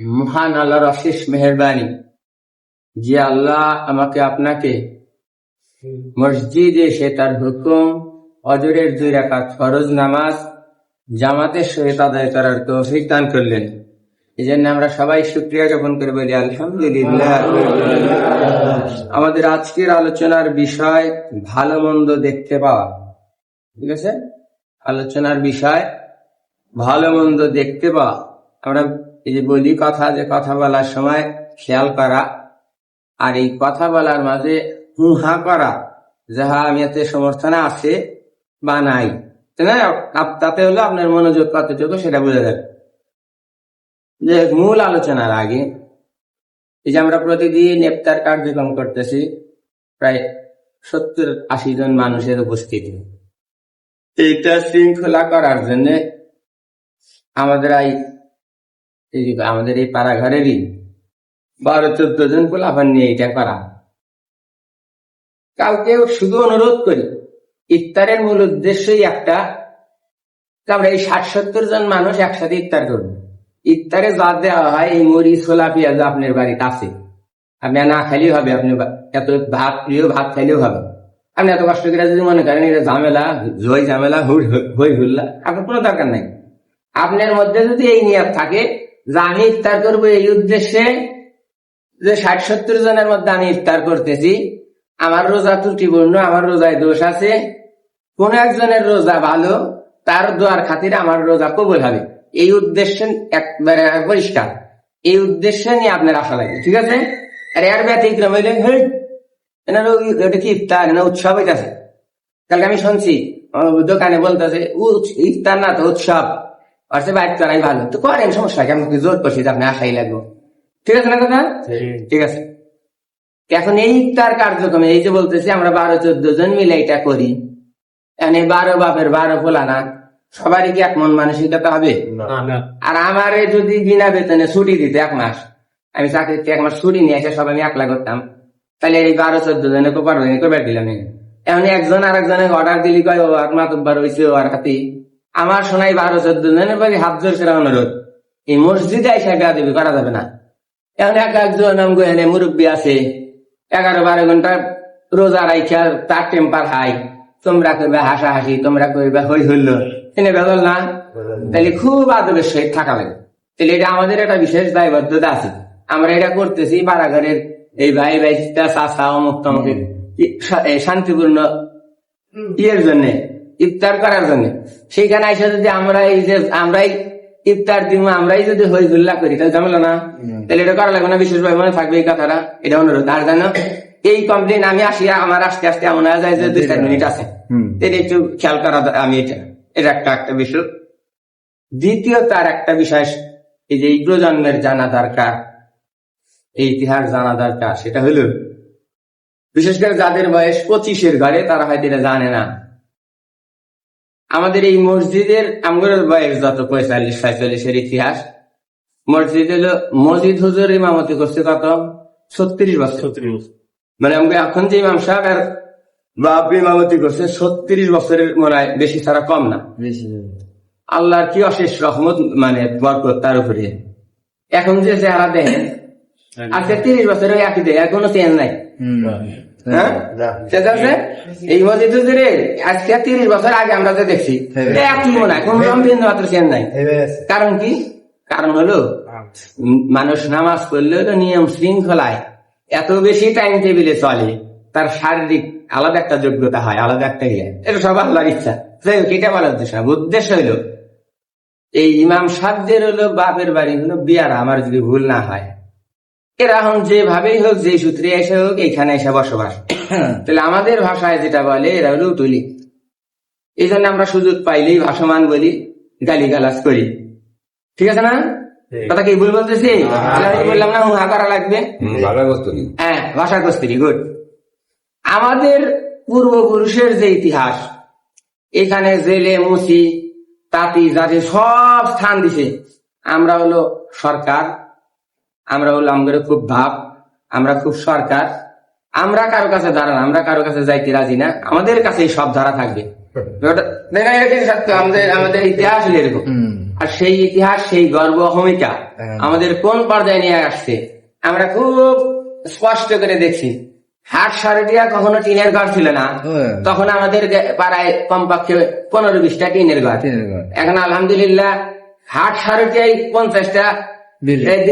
মহান আল্লাহর অশেষ মেহরবানি যে আল্লাহ আমাকে আপনাকে মসজিদে এসে তার হুকুম, অজরের দুই রাকাত ফরজ নামাজ, জামাতের সহিত আদায় করার তৌফিক দান করলেন। এই জন্য আমরা সবাই শুক্রিয়া জ্ঞাপন করে বলি, আলহামদুলিল্লাহ। আমাদের আজকের আলোচনার বিষয়, ভালো মন্দ দেখতে পাওয়া। ঠিক আছে? আলোচনার বিষয়, ভালো মন্দ দেখতে পাওয়া। আমরা এই যে বলি কথা, যে কথা বলার সময় খেয়াল করা, আর এই কথা বলার মাঝে হুহা করা, যাহা আমি এতে সমর্থনে আছে বা নাই। তাতে হলো আপনার মনোযোগ কতটুকু সেটা বোঝা যাবে যে মূল আলোচনার আগে, এই যে আমরা প্রতিদিন ইফতার কার্যক্রম করতেছি, প্রায় সত্তর আশি জন মানুষের উপস্থিতি। এইটা শৃঙ্খলা করার জন্য আমাদের এই এই আমাদের এই পাড়া ঘরেরই বারো চোদ্দ জন পোলাপান নিয়ে এটা করা। কালকে শুধু অনুরোধ করি, ইফতারের মূল উদ্দেশ্যই একটা আমরা এই ষাট সত্তর জন মানুষ একসাথে ইফতার করব। ইফতারে যা দেওয়া হয়, এই মুড়ি, ছোলা, পেঁয়াজ আপনার বাড়িতে আছে। আপনি না খাইলেও হবে, আপনি এত ভাত প্রিয় ভাত খাইলেও হবে। আপনি এত কষ্ট করে যদি মনে করেন, এটা ঝামেলা, জয় ঝামেলা হই হুল্লা, আপনার কোনো দরকার নাই। আপনার মধ্যে যদি এই নিয়ত থাকে আমি ইফতার করব এই উদ্দেশ্যে যে ষাট সত্তর জনের মধ্যে আমি ইফতার করতেছি। আমার রোজা ত্রুটিপূর্ণ আমার রোজায় দোষ আছে। কোন একজনের রোজা ভালো, তার দোয়ার খাতিরে আমার রোজা কবুল হবে। এই উদ্দেশ্য একবারে পরিষ্কার। এই উদ্দেশ্য নিয়ে আপনার আশা লাগে ঠিক আছে? আর এর ব্যতিক্রম হইলে কি ইফতার না উৎসব হইতাছে। কালকে আমি শুনছি দোকানে বলতেছে ইফতার না তো উৎসব। আর সে বাইর করাই ভালো। তো করেন সমস্যা কেমন কি জোর করছি আপনি আশাই লাগবো। ঠিক আছে না কথা? ঠিক আছে। এখন এই তার কার্যক্রমে এই যে বলতেছি আমরা বারো চোদ্দ জন মিলে এটা করি। এখন এই বারো বাপের বারো পোলা না সবারই কি এক মন মানসিকতা হবে? আর আমারে যদি বিনা বেতনে ছুটি দিতে এক মাস আমি চাকরিতে এক মাস ছুটি নিয়ে এসে সব আমি একলা করতাম তাহলে এই বারো চোদ্দ জনে তো পারব না করবার দিলাম না। এখন একজন আর একজনে অর্ডার দিলি কয় ও আর মাতব্বার হয়েছে ও আর হাতি। আমার শোনাই বারো চোদ্দ জনের বাড়ি হাত জোর করে অনুরোধ। এই মসজিদে এসে গা দেবে করা যাবে না। এখন এক একজন আমগো এনে মুরব্বী আছে এগারো বারো ঘণ্টা রোজা রাইখা তার টেম্পার হাই তোমরা করবে হাসাহাসি তোমরা করবে হই হইল এনে বেদল না? তাহলে খুব আদবের সহিত থাকা লাগে। তাহলে এটা আমাদের একটা বিশেষ দায়বদ্ধতা আছে। আমরা এটা করতেছি বারাঘরের এই ভাই ভাই চাষা অমুক তমুক এ শান্তিপূর্ণ ইয়ের জন্য। ইফতার করার জন্য। সেইখানে এসে যদি আমরা এই যে আমরাই ইফতার দিব আমরাই যদি হই হুল্লা করি তাহলে ঝামেলা না। তাহলে এটা করা লাগবে না বিশেষভাবে মনে থাকবে এই কথাটা। এটা অনুরোধ। আর জানো এই কমপ্লেন আমি আসি আমার আসতে আসতে এমন হয়ে যায় যে দুই চার মিনিট আছে। এটা একটু খেয়াল করা আমি এটা এটা একটা একটা বিষয়। দ্বিতীয় তার একটা বিষয় এই যে এই প্রজন্মের জানা দরকার এই ইতিহাস জানা দরকার সেটা হলো বিশেষ করে যাদের বয়স পঁচিশের ঘরে তারা হয়তো এটা জানে না। আমাদের এই মসজিদের আমগুলোর বয়স যত পঁয়তাল্লিশ ছয়চল্লিশের ইতিহাস মসজিদ হলো মসজিদ হুজুর ইমামতি করছে কত? ছত্রিশ বছর। মানে আমাকে এখন যে ইমাম সাহেব আর বাপ ইমামতি করছে ছত্রিশ বছরের মনে হয় বেশি ছাড়া কম না। আল্লাহর কি অশেষ রহমত মানে বরকত তার উপরে। এখন যে চেহারা দেখেন আজকে তিরিশ বছরের একই দেয় আর কোনো চেঞ্জ নাই। এই মসজিদ আজকে তিরিশ বছর আগে আমরা যে দেখছি একই কোন বিন্দু মাত্র চেঞ্জ নাই। কারণ কি? কারণ হলো মানুষ নামাজ পড়লে তো নিয়ম শৃঙ্খলায় এত বেশি টাইম টেবিলে চলে তার শারীরিক আলাদা একটা যোগ্যতা হয় আলাদা একটা ইয়ে। এটা সব আল্লাহর ইচ্ছা। যাই হোক, এটা বলার উদ্দেশ্য উদ্দেশ্য হইল এই ইমাম সাহেবদের হলো বাপের বাড়ি হলো বিয়ারা আমার যদি ভুল না হয়। এরা এখন যেভাবেই হোক যে সূত্রে এসে হোক এখানে এসে বসবাস। তাহলে আমাদের ভাষায় যেটা বলে এরা হলো তুলি এই জন্য আমরা সুযোগ পাইলেই ভাসমান বলি গালি গালাজ করি। ঠিক আছে না? কথা কি ভুল বলতেছি? বললাম না হুহা করা লাগবে? হ্যাঁ ভাষা কস্তুরি গুড আমাদের পূর্বপুরুষের যে ইতিহাস এখানে জেলে মুসি তাঁতি জাতি সব স্থান দিছে। আমরা হলো সরকার আমরা হলো আমাদের খুব ভাব আমরা খুব সরকার আমরা কারও কাছে দাঁড়ান আমরা কারও কাছে যাইতে রাজি না আমাদের কাছে সব ধারা থাকবে। আমাদের আমাদের ইতিহাস এরকম আর সেই ইতিহাস সেই গর্ব অহমিকা হ্যাঁ। আমাদের কোন পর্যায়ে নিয়ে আসছে আমরা খুব স্পষ্ট করে দেখছি হাট সারটিয়া কখনো টিনের ঘর ছিল না হ্যাঁ। তখন আমাদের পাড়ায় কমপক্ষে পনেরো বিশটা টিনের ঘর এখন আলহামদুলিল্লাহ হাট সারটিয়ায় পঞ্চাশটা।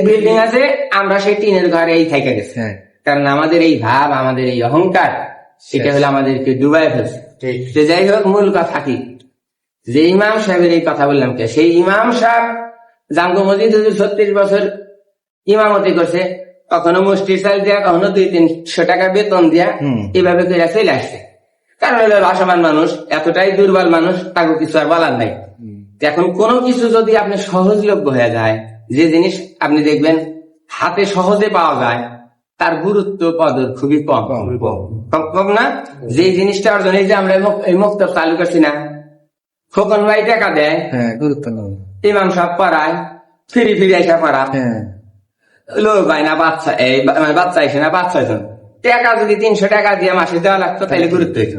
বিল্ডিং আছে আমরা সেই টিনের ঘরে এই থেকে গেছি। হ্যাঁ। কারণ আমাদের এই ভাব আমাদের এই অহংকার এটা হলো আমাদেরকে ডুবাই ফেলছে। যাই হোক মূল কথা কি? যে ইমাম সাহেবের এই কথা বললাম কে? সেই ইমাম সাহেব জাঙ্গো মসজিদ ছত্রিশ বছর ইমামতি করছে কখনো মুষ্টি চাল দিয়া কখনো দুই তিনশো টাকা বেতন দিয়া। এভাবে করে চলে আসছে। কারণ হলো ভাষাবান মানুষ এতটাই দুর্বল মানুষ তাকে কিছু আর বলার নাই। এখন কোনো কিছু যদি আপনি সহজলভ্য হয়ে যায় যে জিনিস আপনি দেখবেন হাতে সহজে পাওয়া যায় তার গুরুত্ব কদর খুবই কম। কম। না? যে জিনিসটা অর্জন এই যে আমরা এই মুক্ত চালু করছি না খোকন ভাই টাকা দেয়। হ্যাঁ গুরুত্ব ইমাম সাহেব পড়ায় ফিরি ফিরি এসে পড়া হ্যাঁ। লোক হয় না বাচ্চা এই মানে বাচ্চা এসে না বাচ্চা হইতো টাকা যদি তিনশো টাকা দিয়ে মাসে দেওয়া লাগতো তাহলে গুরুত্ব হইতো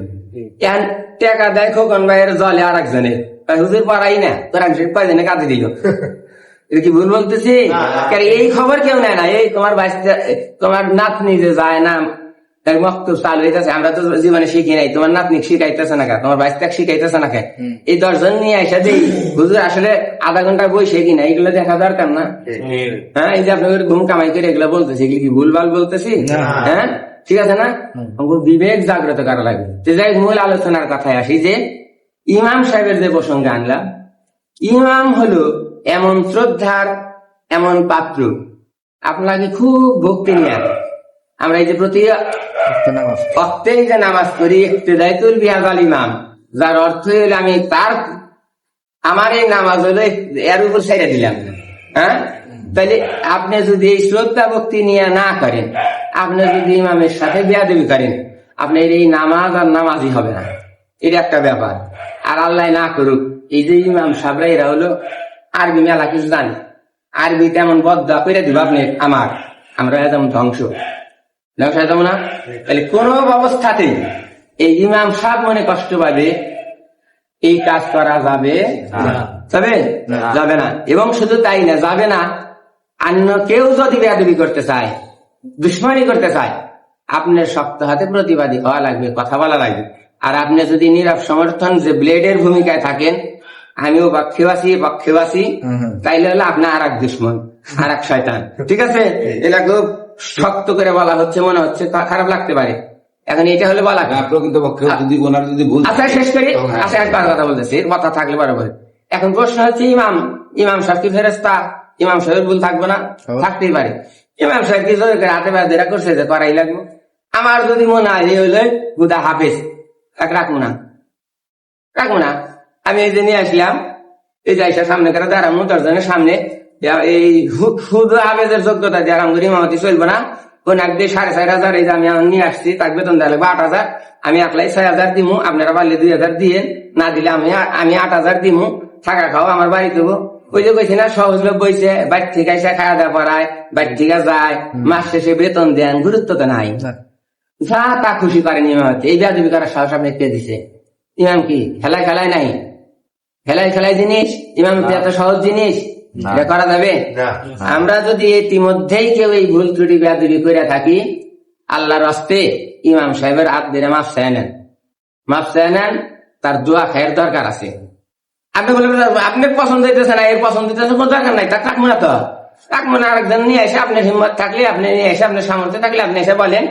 এখন টাকা দেয় খোকন ভাইয়ের জলে আর একজনের কয়, হুজুর পড়াই না তোর একজন কয়জনে কাজে দিল? এটা কি ভুল বলতেছি? এই খবর কেউ নেয় না? এই তোমার বাচ্চা তোমার নাতনি যে যায় না মক্তব চালু হইতেছে আমরা তো জীবনে শিখি নাই। তোমার নাতনি শিখাইতেছে না তোমার শিখাইতেছে না এই দশজন নিয়ে আসা হুজুর আসলে আধা ঘণ্টা বসে কিনা? এগুলো দেখা দরকার না। হ্যাঁ এই যে আপনাদের ঘুম কামাই করে এগুলো বলতেছি এগুলো কি ভুলভাল বলতেছি? হ্যাঁ? ঠিক আছে না? আমাকে বিবেক জাগ্রত করা লাগবে। যে যাই মূল আলোচনার কথায় আসি যে ইমাম সাহেবের যে প্রসঙ্গে আনলাম ইমাম হলো এমন শ্রদ্ধার এমন পাত্র। আপনাকে খুব ভক্তি নিয়ে। আমরা এই যে প্রতি প্রত্যেক যে নামাজ করি ইক্তেদাইতুল বিহাজাল ইমাম যার অর্থ হলো আমি তার আমার এই নামাজ হলো এর উপর ছেড়ে দিলাম। হ্যাঁ? তাহলে আপনি যদি এই শ্রদ্ধা ভক্তি নিয়ে না করেন আপনি যদি ইমামের সাথে বিয়াদবি করেন আপনার এই নামাজ আর নামাজই হবে না। এটা একটা ব্যাপার। আর আল্লাহ না করুক এই যে ইমাম সাবরা এরা হলো আরবি মেলা কিছু জানে। আরবি তেমন বদা করে দিব আপনি আমার। আমরা একদম ধ্বংস। ধ্বংস যাব না? তাহলে কোন অবস্থাতেই এই ইমাম সাহেব মনে কষ্ট পাবে এই কাজ করা যাবে যাবে যাবে না। এবং শুধু তাই না যাবে না। অন্য কেউ যদি বেয়াদবি করতে চায় দুশ্মনী করতে চায় আপনার শক্ত হাতে প্রতিবাদী হওয়া লাগবে কথা বলা লাগবে। আর আপনি যদি নীরব সমর্থন যে ব্লেডের ভূমিকায় থাকেন আমিও হুম হুম। তাইলে হলো আপনার আর এক দুশ্মন আর এক শয়তান। ঠিক আছে? এটা খুব শক্ত করে বলা হচ্ছে মনে হচ্ছে খারাপ লাগতে পারে। এখন এটা হলে বলা না, প্রকৃতপক্ষে যদি ওনার যদি ভুল আচ্ছা শেষ করি। আচ্ছা একবার কথা বলতেছি কথা থাকলে বরাবর এখন প্রশ্ন হচ্ছে ইমাম ইমাম সাহেব কি ফেরেস্তা ইমাম সাহেবের ভুল থাকবে না। থাকতেই পারে। ইমাম সাহেব কি হাতে বাদেরা করছে যে করাই লাগবে? আমার যদি মনে হয় যে হইলে গুদা হাফেজ। রাখব না। রাখব না। আমি এই যে নিয়ে আসলাম এই যে আইসা সামনে করে দাঁড়াবো দশজনের সামনে। এই শুধু আবেদের যোগ্যতা দিয়ে আরাম করি মামাতি চলবো না। কোন এক দিয়ে সাড়ে চার হাজার এই যে আমি নিয়ে আসছি তার বেতন দেওয়া লাগবে আট হাজার। আমি একলাই ছয় হাজার দিমু আপনারা পারলে দুই হাজার দিয়ে না দিলে আমি আমি আট হাজার দিমু। থাকা খাও আমার বাড়ি দেবো। ওই যে কইছি না সহজ লোক বইছে বাড়ি থেকে এসে খাওয়া দাওয়া করায় বাড়ি থেকে যায়। মাস শেষে বেতন দেন গুরুত্ব তো নাই। যা। তা খুশি করেন ইমাম এই বেদবি করার সাহস আপনি কে দিছে? ইমাম কি? খেলায় খেলায় নাই? খেলায় খেলায় জিনিস ইমাম এত সহজ জিনিস এটা করা যাবে? আমরা যদি ইতিমধ্যেই কেউ এই ভুল ত্রুটি করে থাকি আল্লাহর হস্তে ইমাম সাহেবের হাত ধরে মাফ চায় নেন। মাফ চায় নেন তার দোয়া খায়ের দরকার আছে। আপনি বলবেন আপনি পছন্দ হইতেছে না এর পছন্দ হইতেছে কোনো দরকার নাই। তার কাকমো না তো। কাকমো না আরেকজন নিয়ে এসে আপনার হিম্মত থাকলে আপনি নিয়ে এসে আপনার সামর্থ্য থাকলে আপনি এসে বলেন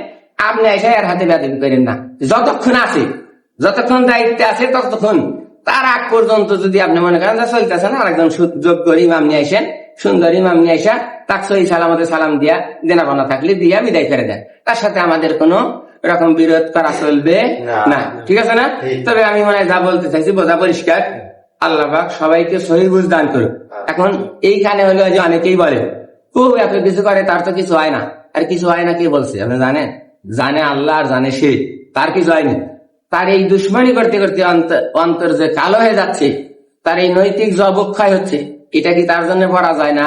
আপনি এসে এর হাতে বেদবি করেন না। যতক্ষণ আছে যতক্ষণ দায়িত্বে আছে ততক্ষণ তার আগ পর্যন্ত যদি আপনি মনে করেন চলতেছে না আরেকজন যোগ্য ইমাম নিয়ে আসেন সুন্দর ইমাম নিয়ে আসা তাক সহি সালামতে সালাম দিয়া দেনা পানা থাকলে দিয়া বিদায় করে দেন। তার সাথে আমাদের কোনো রকম বিরোধ করা চলবে না। ঠিক আছে না? তবে আমি মনে হয় যা বলতে চাইছি বোঝা পরিষ্কার। আল্লাহ সবাইকে সহি বুঝ দান করুক। এখন এইখানে হলো যে অনেকেই বলে খুব এত কিছু করে তার তো কিছু হয় না। আর কিছু হয় না কে বলছে? আপনি জানেন? জানে আল্লাহ আর জানে সে তার কিছু হয়নি। তার এই দুশ্মনী করতে করতে অন্ত- অন্তর যে কালো হয়ে যাচ্ছে তার এই নৈতিক যে অবক্ষয় হচ্ছে এটা কি তার জন্য পড়া যায় না?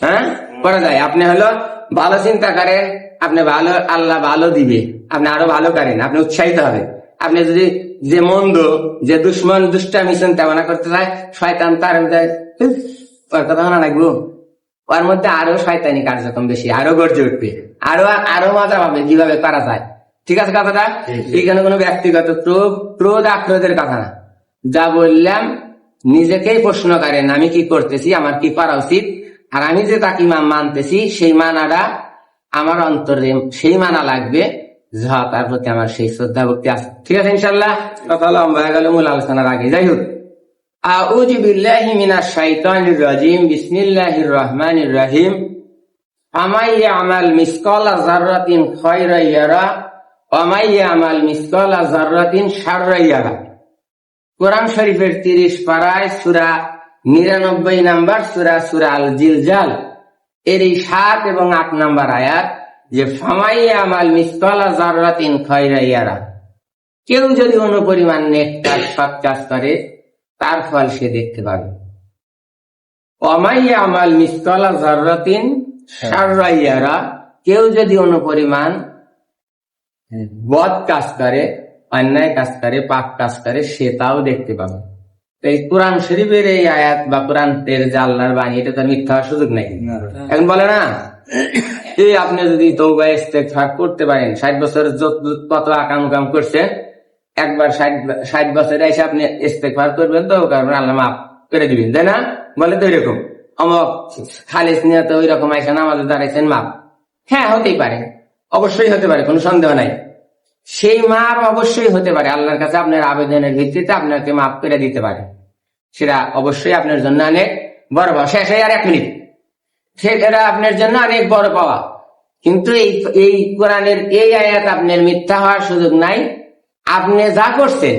হ্যাঁ? পড়া যায়। আপনি হলো ভালো চিন্তা করেন আপনি ভালো আল্লাহ ভালো দিবে আপনি আরও ভালো করেন আপনি উৎসাহিত হবে। আপনি যদি যে মন্দ যে দুশ্মন দুষ্টামি চিন্তা ভাবনা করতে চায় শয়তান তার হৃদয়, "উফ, ওর কথা শোনা লাগবো। ওর মধ্যে আরও শয়তানি কার্যক্রম বেশি আরও গর্জে উঠবে আরও আরও মজা পাবে কীভাবে করা যায়। ঠিক আছে কথাটা? এখানে কোনো ব্যক্তিগত ক্রোধ ক্রোধ আক্রোধের কথা না। যা বললাম নিজেকেই প্রশ্ন করেন আমি কি করতেছি আমার কি করা উচিত? আর আমি যে তাকে মা- মানতেছি সেই মানাটা আমার অন্তরে সেই মানা লাগবে যা তার প্রতি আমার সেই শ্রদ্ধা ভক্তি আছে। ঠিক আছে ইনশাল্লাহ কথা লম্বা হয়ে গেল মূল আলোচনার আগে। যাই হোক। আউযু বিল্লাহি মিনাশ শাইতানির রাজিম বিসমিল্লাহির রহমানির রহিম। আমাই ইয়ামাল মিসকালা যাররাতিন খায়রা ইয়ারা কোরআন শরীফের 30 পারায় সূরা 99 নাম্বার সূরা সূরা আল জিলজাল এর এই সাত এবং আট নাম্বার আয়াত যে ফামাই আমাল মিসকালা যাররাতিন খায়রা ইয়ারা কেউ যদি অনুপরিমাণ নেক কাজ সৎ কাজ করে তার ফল সে দেখতে পাবে। অমাইয়া আমাল মিসকলা জাররাতিন সাররাইয়ারা কেউ যদি অনুপরিমাণ বদ কাজ করে অন্যায় কাজ করে পাপ কাজ করে সে তাও দেখতে পাবে। তো এই কোরআন শরীফের এই আয়াত বা কোরআন তের যে আল্লাহর বাণী এটা তো মিথ্যা হওয়ার সুযোগ নেই। এখন বলে না এই আপনি যদি তৌবা ইস্তেগফার করতে পারেন ষাট বছর যত- কত আকাম কাম করছেন একবার ষাট ষাট বছরে এসে আপনি ইস্তেগফার করবেন তো কারণ আল্লাহ মাফ করে দিবেন তাই না? বলে তো এরকম অমক খালিস নিয়ে তো ওই রকম আইসা নামাজে দাঁড়াইছেন মাপ। হ্যাঁ হতেই পারে। অবশ্যই হতে পারে, কোনো সন্দেহ নাই। সেই মাপ অবশ্যই হতে পারে, আল্লাহর কাছে আপনার আবেদনের ভিত্তিতে আপনাকে মাফ করে দিতে পারে। সেটা অবশ্যই আপনার জন্য অনেক বড় পাওয়া। শেষ হয়ে আর এক মিনিট। সেটা আপনার জন্য অনেক বড় পাওয়া। কিন্তু এই এই কোরআনের এই আয়াত আপনার মিথ্যা হওয়ার সুযোগ নাই। আপনি যা করছেন,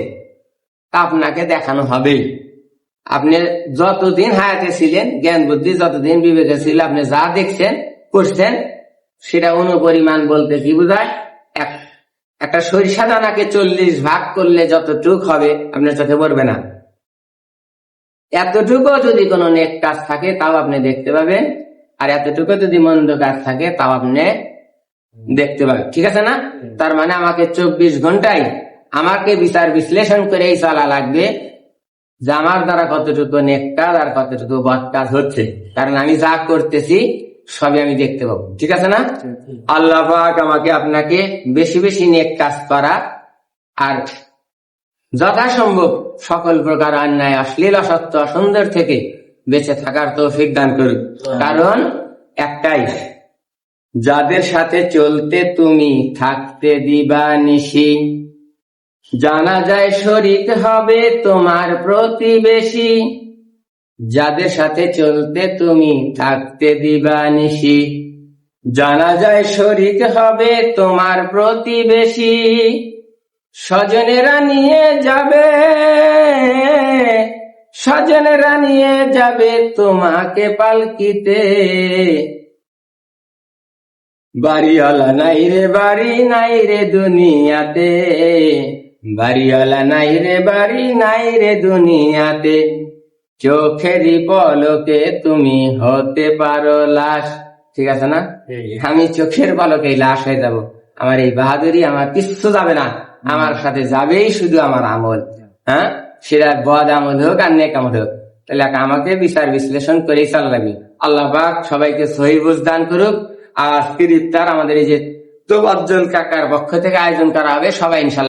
তা আপনাকে দেখানো হবেই আপনি যতদিন হায়াতে ছিলেন জ্ঞান বুদ্ধি যতদিন বিবেকে ছিল, আপনি যা দেখছেন, করছেন সেটা অনুপরিমাণ বলতে কি বোঝায়? এক একটা সরিষা দানাকে চল্লিশ ভাগ করলে যতটুক হবে, আপনার চোখে পড়বে না। এতটুকু যদি কোনো নেক কাজ থাকে, তাও আপনি দেখতে পাবেন। আর এতটুকু যদি মন্দ কাজ থাকে, তাও আপনি দেখতে পাবেন। ঠিক আছে না? তার মানে আমাকে চব্বিশ ঘন্টায় আমাকে বিচার বিশ্লেষণ করেই চলা লাগবে যে আমার দ্বারা কতটুকু নেক কাজ আর কতটুকু বদ কাজ হচ্ছে। কারণ আমি যা করতেছি সবই আমি দেখতে পাবো। ঠিক আছে না? আল্লাহ পাক আমাকে আপনাকে বেশি বেশি নেক কাজ করা আর যথাসম্ভব সকল প্রকার অন্যায় অশ্লীল অসত্য অসুন্দর থেকে বেঁচে থাকার তৌফিক দান করুক কারণ একটাই যাদের সাথে চলতে তুমি থাকতে দিবা নিশি জানা যায় শরিক হবে তোমার প্রতিবেশী। যাদের সাথে চলতে তুমি থাকতে দিবা নিশি। জানা যায় শরিক হবে তোমার প্রতিবেশী। স্বজনেরা নিয়ে যাবে, স্বজনেরা নিয়ে যাবে তোমাকে পালকিতে। বাড়িওয়ালা নাই রে বাড়ি, নাই রে দুনিয়াতে। বাড়িওয়ালা নাই রে বাড়ি, নাই রে দুনিয়াতে। চোখেরই পলকে তুমি হতে পারো লাশ। ঠিক আছে না? আমি চোখের পলকে লাশ হয়ে যাব। আমার এই বাহাদুরি আমার কিচ্ছু যাবে না। আমার সাথে যাবেই শুধু আমার আমল। হ্যাঁ? সেটা বদ আমল হোক আর নেক আমল হোক। তাহলে আমাকে বিচার বিশ্লেষণ করেই চালা লাগবে। আল্লাহ পাক সবাইকে সহি দান করুক। আর আজকের ইফতার আমাদের এই যে তোবাজ্জল কাকার পক্ষ থেকে আয়োজন করা হবে সবাই ইনশাল্লাহ